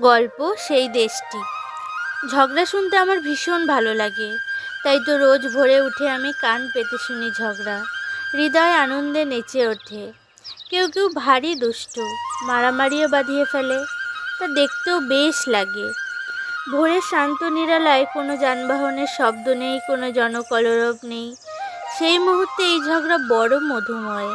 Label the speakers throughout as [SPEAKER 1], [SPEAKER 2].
[SPEAKER 1] গল্প সেই দেশটি। ঝগড়া শুনতে আমার ভীষণ ভালো লাগে। তাই তো রোজ ভোরে উঠে আমি কান পেতে শুনি ঝগড়া। হৃদয় আনন্দে নেচে ওঠে। কেউ কেউ ভারী দুষ্টু, মারামারিও বাঁধিয়ে ফেলে। তা দেখতেও বেশ লাগে। ভোরের শান্ত নিরালায় কোনো যানবাহনের শব্দ নেই, কোনো জনকলরব নেই। সেই মুহূর্তে এই ঝগড়া বড় মধুময়।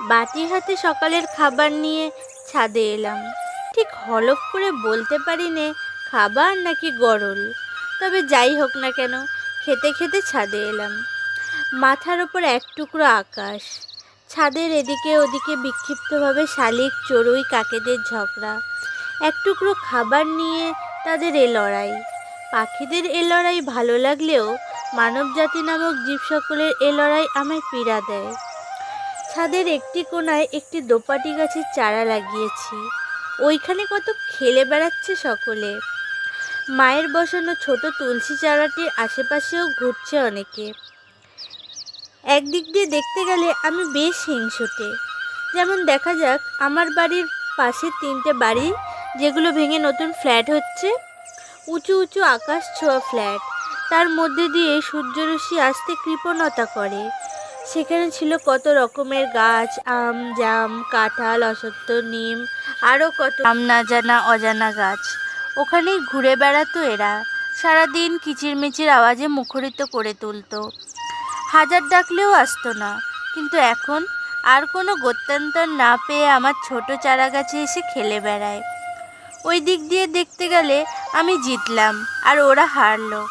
[SPEAKER 1] বাটি হাতে সকালের খাবার নিয়ে ছাদে এলাম। ঠিক হলফ করে বলতে পারি নে খাবার নাকি গরল? তবে যাই হোক না কেন, খেতে খেতে ছাদে এলাম। মাথার ওপর এক টুকরো আকাশ। ছাদের এদিকে ওদিকে বিক্ষিপ্তভাবে শালিক চড়ুই কাকেদের ঝগড়া। এক টুকরো খাবার নিয়ে তাদের এ লড়াই। পাখিদের এ লড়াই ভালো লাগলেও মানবজাতি নামক জীব সকলের এ লড়াই আমায় পীড়া দেয়। ছাদের একটি কোণায় একটি দোপাটি গাছের চারা লাগিয়েছি। ওইখানে কত খেলে বেড়াচ্ছে সকলে। মায়ের বসানো ছোট তুলসী চারাটির আশেপাশেও ঘুরছে অনেকে। একদিক দিয়ে দেখতে গেলে আমি বেশ হিংসুটে। যেমন দেখা যাক, আমার বাড়ির পাশে তিনটে বাড়ি, যেগুলো ভেঙে নতুন ফ্ল্যাট হচ্ছে। উঁচু উঁচু আকাশ ছোঁয়া ফ্ল্যাট। তার মধ্যে দিয়ে সূর্যরশ্মি আসতে কৃপণতা করে। সেখানে ছিল কত রকমের গাছ, আম, জাম, কাঁঠাল অসত্য নিম আরও কত নাম না জানা অজানা গাছ। ওখানেই ঘুরে বেড়াতো এরা। সারাদিন কিচিরমিচির আওয়াজে মুখরিত করে তুলতো। হাজার ডাকলেও আসতো না। কিন্তু এখন আর কোনো গত্যন্তর না পেয়ে আমার ছোট চারা গাছে এসে খেলে বেড়ায়। ওই দিক দিয়ে দেখতে গেলে আমি জিতলাম আর ওরা হারলো।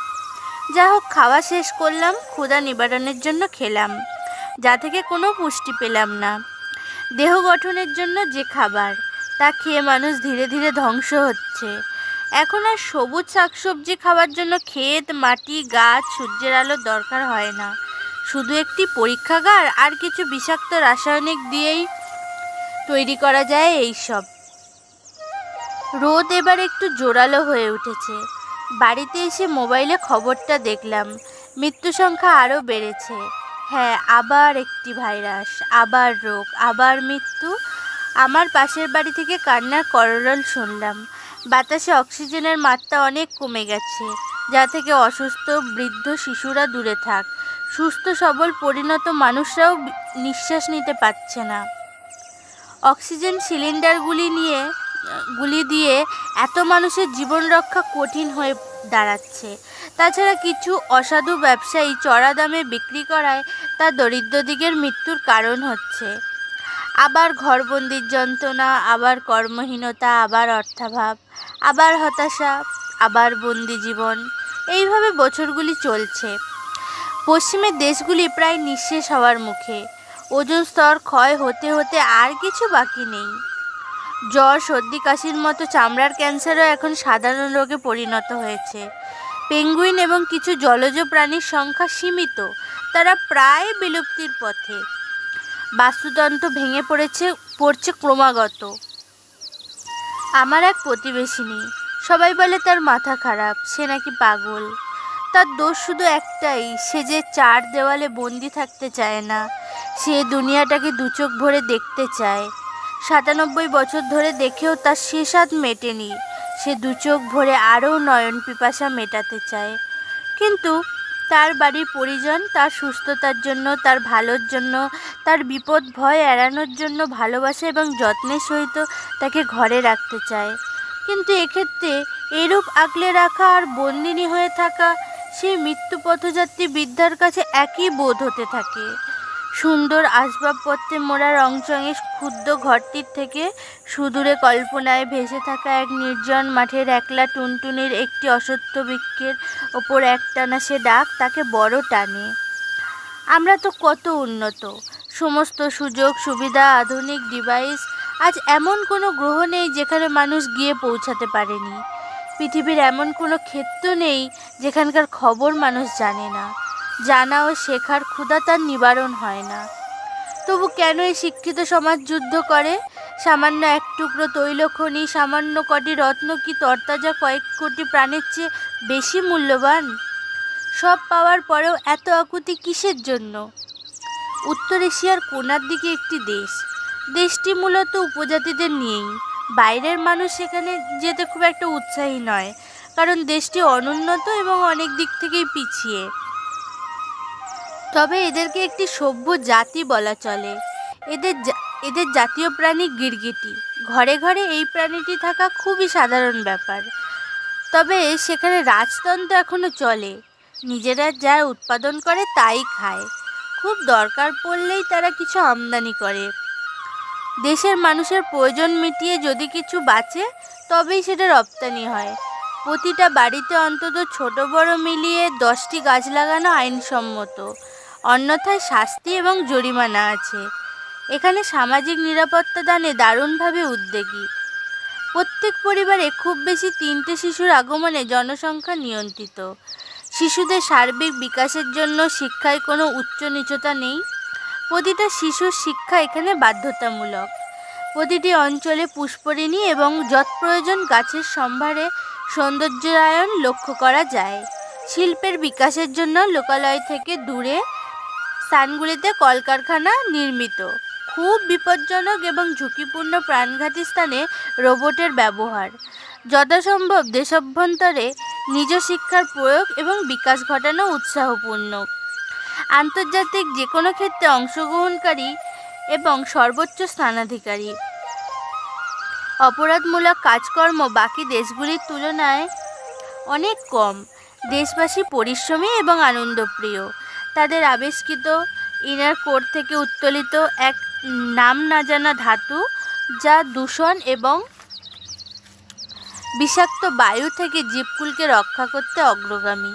[SPEAKER 1] যা হোক খাওয়া শেষ করলাম, ক্ষুধা নিবারণের জন্য খেলাম। যা থেকে কোনো পুষ্টি পেলাম না। দেহ গঠনের জন্য যে খাবার, তা খেয়ে মানুষ ধীরে ধীরে ধ্বংস হচ্ছে। এখন আর সবুজ শাকসবজি খাওয়ার জন্য ক্ষেত, মাটি, গাছ, সূর্যের আলোর দরকার হয় না। শুধু একটি পরীক্ষাগার আর কিছু বিষাক্ত রাসায়নিক দিয়েই তৈরি করা যায় এই সব রোদ এবার একটু জোরালো হয়ে উঠেছে। বাড়িতে এসে মোবাইলে খবরটা দেখলাম। মৃত্যু সংখ্যা আরও বেড়েছে। হ্যাঁ আবার একটি ভাইরাস, আবার রোগ, আবার মৃত্যু। আমার পাশের বাড়ি থেকে কান্নার কররল শুনলাম। বাতাসে অক্সিজেনের মাত্রা অনেক কমে গেছে, যা থেকে অসুস্থ, বৃদ্ধ শিশুরা দূরে থাক। সুস্থ, সবল, পরিণত মানুষরাও নিঃশ্বাস নিতে পারছে না। অক্সিজেন সিলিন্ডারগুলি নিয়ে, গুলি দিয়ে এত মানুষের জীবন রক্ষা কঠিন হয়ে দাঁড়াচ্ছে। তাছাড়া কিছু অসাধু ব্যবসায়ী চড়া দামে বিক্রি করায় তা দরিদ্রদিগের মৃত্যুর কারণ হচ্ছে। আবার ঘরবন্দির যন্ত্রণা, আবার কর্মহীনতা, আবার অর্থাভাব, আবার হতাশা, আবার বন্দি জীবন। এইভাবে বছরগুলি চলছে। পশ্চিমের দেশগুলি প্রায় নিঃশেষ হওয়ার মুখে। ওজন স্তর ক্ষয় হতে হতে আর কিছু বাকি নেই। জ্বর, সর্দি, কাশির মতো চামড়ার ক্যান্সারও এখন সাধারণ রোগে পরিণত হয়েছে। পেঙ্গুইন এবং কিছু জলজ প্রাণীর সংখ্যা সীমিত। তারা প্রায় বিলুপ্তির পথে। বাস্তুতন্ত্র ভেঙে পড়েছে, পড়ছে ক্রমাগত। আমার এক প্রতিবেশিনী, সবাই বলে তার মাথা খারাপ, সে নাকি পাগল। তার দোষ শুধু একটাই, সে যে চার দেওয়ালে বন্দি থাকতে চায় না, সে দুনিয়াটাকে দুচোখ ভরে দেখতে চায়। সাতানব্বই বছর ধরে দেখেও তার সে স্বাদ মেটেনি। সে দুচোখ ভরে আরও নয়ন পিপাসা মেটাতে চায়। কিন্তু তার বাড়ির পরিজন তার সুস্থতার জন্য, তার ভালোর জন্য, তার বিপদ, ভয় এড়ানোর জন্য ভালোবাসা এবং যত্নের সহিত তাকে ঘরে রাখতে চায়। কিন্তু এক্ষেত্রে এরূপ আগলে রাখা আর বন্দিনী হয়ে থাকা সেই মৃত্যু পথযাত্রী বৃদ্ধার কাছে একই বোধ হতে থাকে। সুন্দর আসবাবপত্রে মোড়া রংচঙে ক্ষুদ্র ঘরটির থেকে সুদূরে কল্পনায় ভেসে থাকা এক নির্জন মাঠের একলা টুনটুনির একটি অসত্য বৃক্ষের ওপর একটানা সে ডাক তাকে বড় টানে। আমরা তো কত উন্নত। সমস্ত সুযোগ, সুবিধা, আধুনিক ডিভাইস, আজ এমন কোনো গ্রহ নেই যেখানে মানুষ গিয়ে পৌঁছাতে পারেনি। পৃথিবীর এমন কোনো ক্ষেত্র নেই যেখানকার খবর মানুষ জানে না। জানা ও শেখার ক্ষুধা তার নিবারণ হয় না। তবু কেন এই শিক্ষিত সমাজ যুদ্ধ করে? সামান্য এক টুকরো তৈলখনি, সামান্য কটি রত্ন কি তরতাজা কয়েক কোটি প্রাণের চেয়ে বেশি মূল্যবান? সব পাওয়ার পরেও এত আকুতি কিসের জন্য? উত্তর এশিয়ার কোনার দিকে একটি দেশ। দেশটি মূলত উপজাতিদের নিয়েই। বাইরের মানুষ সেখানে যেতে খুব একটা উৎসাহী নয়, কারণ দেশটি অনুন্নত এবং অনেক দিক থেকেই পিছিয়ে। তবে এদেরকে একটি সভ্য জাতি বলা চলে। এদের এদের জাতীয় প্রাণী গিরগিটি। ঘরে ঘরে এই প্রাণীটি থাকা খুবই সাধারণ ব্যাপার। তবে সেখানে রাজতন্ত্র এখনও চলে। নিজেরা যা উৎপাদন করে তাই খায়। খুব দরকার পড়লেই তারা কিছু আমদানি করে। দেশের মানুষের প্রয়োজন মিটিয়ে যদি কিছু বাঁচে, তবেই সেটা রপ্তানি হয়। প্রতিটা বাড়িতে অন্তত ছোট বড় মিলিয়ে দশটি গাছ লাগানো আইনসম্মত। অন্যথায় শাস্তি এবং জরিমানা আছে। এখানে সামাজিক নিরাপত্তা দানে দারুণভাবে উদ্যোগী। প্রত্যেক পরিবারে খুব বেশি তিনটে শিশুর আগমনে জনসংখ্যা নিয়ন্ত্রিত। শিশুদের সার্বিক বিকাশের জন্য শিক্ষায় কোনো উচ্চ নিচতা নেই। প্রতিটা শিশুর শিক্ষা এখানে বাধ্যতামূলক। প্রতিটি অঞ্চলে পুষ্পরিণী এবং যৎ প্রয়োজন গাছের সম্ভারে সৌন্দর্যায়ন লক্ষ্য করা যায়। শিল্পের বিকাশের জন্য লোকালয় থেকে দূরে স্থানগুলিতে কলকারখানা নির্মিত। খুব বিপজ্জনক এবং ঝুঁকিপূর্ণ প্রাণঘাতী স্থানে রোবটের ব্যবহার। যথাসম্ভব দেশভ্যন্তরে নিজ শিক্ষার প্রয়োগ এবং বিকাশ ঘটানো উৎসাহপূর্ণ। আন্তর্জাতিক যে কোনো ক্ষেত্রে অংশগ্রহণকারী এবং সর্বোচ্চ স্থানাধিকারী। অপরাধমূলক কাজকর্ম বাকি দেশগুলির তুলনায় অনেক কম। দেশবাসী পরিশ্রমী এবং আনন্দপ্রিয়। তাদের আবিষ্কৃত ইনার কোর থেকে উত্তোলিত এক নাম না জানা ধাতু, যা দূষণ এবং বিষাক্ত বায়ু থেকে জীবকুলকে রক্ষা করতে অগ্রগামী।